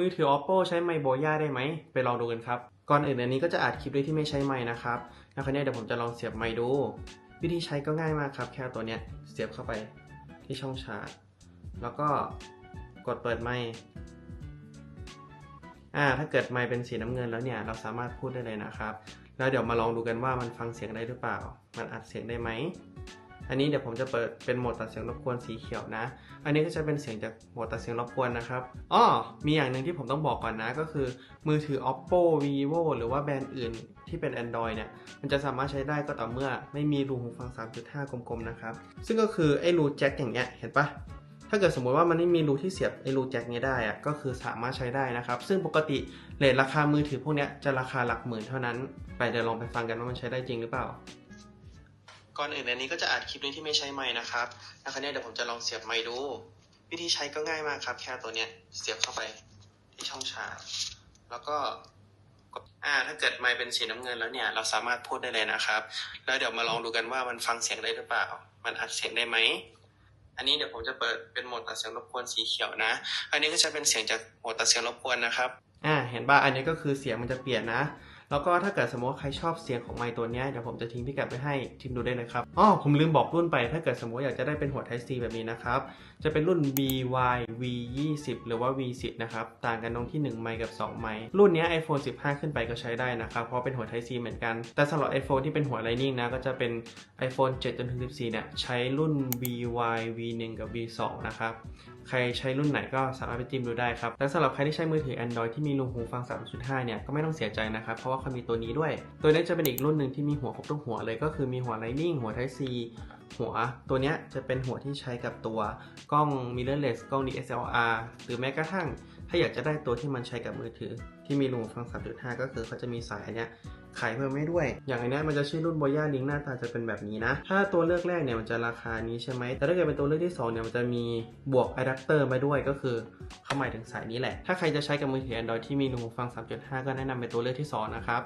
มือถือ oppo ใช้ไมโบย่าได้ไหม ไปลองดูกันครับ ก่อนอื่นอันนี้ก็จะอัดคลิปด้วยที่ไม่ใช้ไมนะครับ แล้วคราวนี้เดี๋ยวผมจะลองเสียบไมดู วิธีใช้ก็ง่ายมากครับ แค่ตัวเนี้ยเสียบเข้าไปที่ช่องชาร์จ แล้วก็กดเปิดไมอ่า ถ้าเกิดไมเป็นสีน้ำเงินแล้วเนี่ย เราสามารถพูดได้เลยนะครับ แล้วเดี๋ยวมาลองดูกันว่ามันฟังเสียงได้หรือเปล่า มันอัดเสียงได้ไหม อันนี้เดี๋ยวผมจะเปิดเป็นโหมดตัดเสียงรบกวนสีเขียวนะ อันนี้ก็จะเป็นเสียงจากโหมดตัดเสียงรบกวนนะครับอ้อมีอย่างหนึ่งที่ผมต้องบอกก่อนนะ ก็คือมือถือ oppo vivo หรือว่าแบรนด์อื่นที่เป็น android เนี่ย มันจะสามารถใช้ได้ก็ต่อเมื่อไม่มีรูหูฟัง 3.5 กลมๆ นะครับ ซึ่งก็คือไอ้รูแจ็คอย่างเงี้ย เห็นปะถ้าเกิดสมมติว่ามันไม่มีรูที่เสียบไอ้รูแจ็คเนี้ยได้อะก็คือสามารถใช้ได้นะครับ ซึ่งปกติเรทราคามือถือพวกเนี้ยจะราคาหลักหมื่นเท่านั้น ไปเดี๋ยวลองไปฟังกันว่ามันใช้ได้จริงหรือเปล่า ก่อนอื่นอันนี้ก็จะอัดคลิปด้ที่ไม่ใช้ไม้นะครับแล้วคราวนี้เดี๋ยวผมจะลองเสียบไม้ดู วิธีใช้ก็ง่ายมากครับ แค่ตัวเนี้ยเสียบเข้าไปที่ช่องชาร์จแล้วก็กดอ่าถ้าเกิดไม้เป็นสีน้ำเงินแล้วเนี่ย เราสามารถพูดได้เลยนะครับ แล้วเดี๋ยวมาลองดูกันว่ามันฟังเสียงได้หรือเปล่า มันอัดเสียงได้ไหมอันนี้เดี๋ยวผมจะเปิดเป็นโหมดตัดเสียงรบกวนสีเขียวนะ อันนี้ก็จะเป็นเสียงจากโหมดตัดเสียงรบกวนนะครับอ่าเห็นป่ะอันนี้ก็คือเสียงมันจะเปลี่ยนนะ แล้วก็ถ้าเกิดสมมติว่าใครชอบเสียงของไมค์ตัวนี้เดี๋ยวผมจะทิ้งพิกัดไว้ให้ทิมดูได้เลยครับอ๋อผมลืมบอกรุ่นไป ถ้าเกิดสมมติอยากจะได้เป็นหัว Type C แบบนี้นะครับ จะเป็นรุ่น BY V 20 หรือว่า V 10 นะครับ ต่างกันตรงที่ 1 ไมค์กับ 2 ไมค์ รุ่นนี้ iPhone 15 ขึ้นไปก็ใช้ได้นะครับ เพราะเป็นหัว Type C เหมือนกัน แต่สำหรับ iPhone ที่เป็นหัว Lightning นะ ก็จะเป็น iPhone 7จนถึง 14 เนี่ย ใช้รุ่น BY V 1 กับ V 2 นะครับใครใช้รุ่นไหนก็สามารถไปจิ้มดูได้ครับและสำหรับใครที่ใช้มือถือ Android ที่มีรูหูฟัง 3.5 เนี่ยก็ไม่ต้องเสียใจนะครับ เพราะว่าเขามีตัวนี้ด้วย ตัวนี้จะเป็นอีกรุ่นหนึ่งที่มีหัวครบทุกหัวเลยก็คือมีหัว Lightning หัว Type C หัวตัวนี้จะเป็นหัวที่ใช้กับตัวกล้อง mirrorless กล้อง DSLR หรือแม้กระทั่ง ถ้าอยากจะได้ตัวที่มันใช้กับมือถือ ที่มีรูหูฟัง 3.5 ก็คือเขาจะมีสายอันเนี้ย ขายเพิ่มไม่ด้วย อย่างอันนี้มันจะชื่อรุ่นโบย่าลิงหน้าตาจะเป็นแบบนี้นะ ถ้าตัวเลือกแรกเนี่ยมันจะราคานี้ใช่ไหม แต่ถ้าเกิดเป็นตัวเลือกที่2เนี่ยมันจะมีบวกอะแดปเตอร์มาด้วยก็คือเขาหมายถึงสายนี้แหละ ถ้าใครจะใช้กับมือถือ Android ที่มีรูหูฟัง 3.5 ก็แนะนำเป็นตัวเลือกที่2นะครับ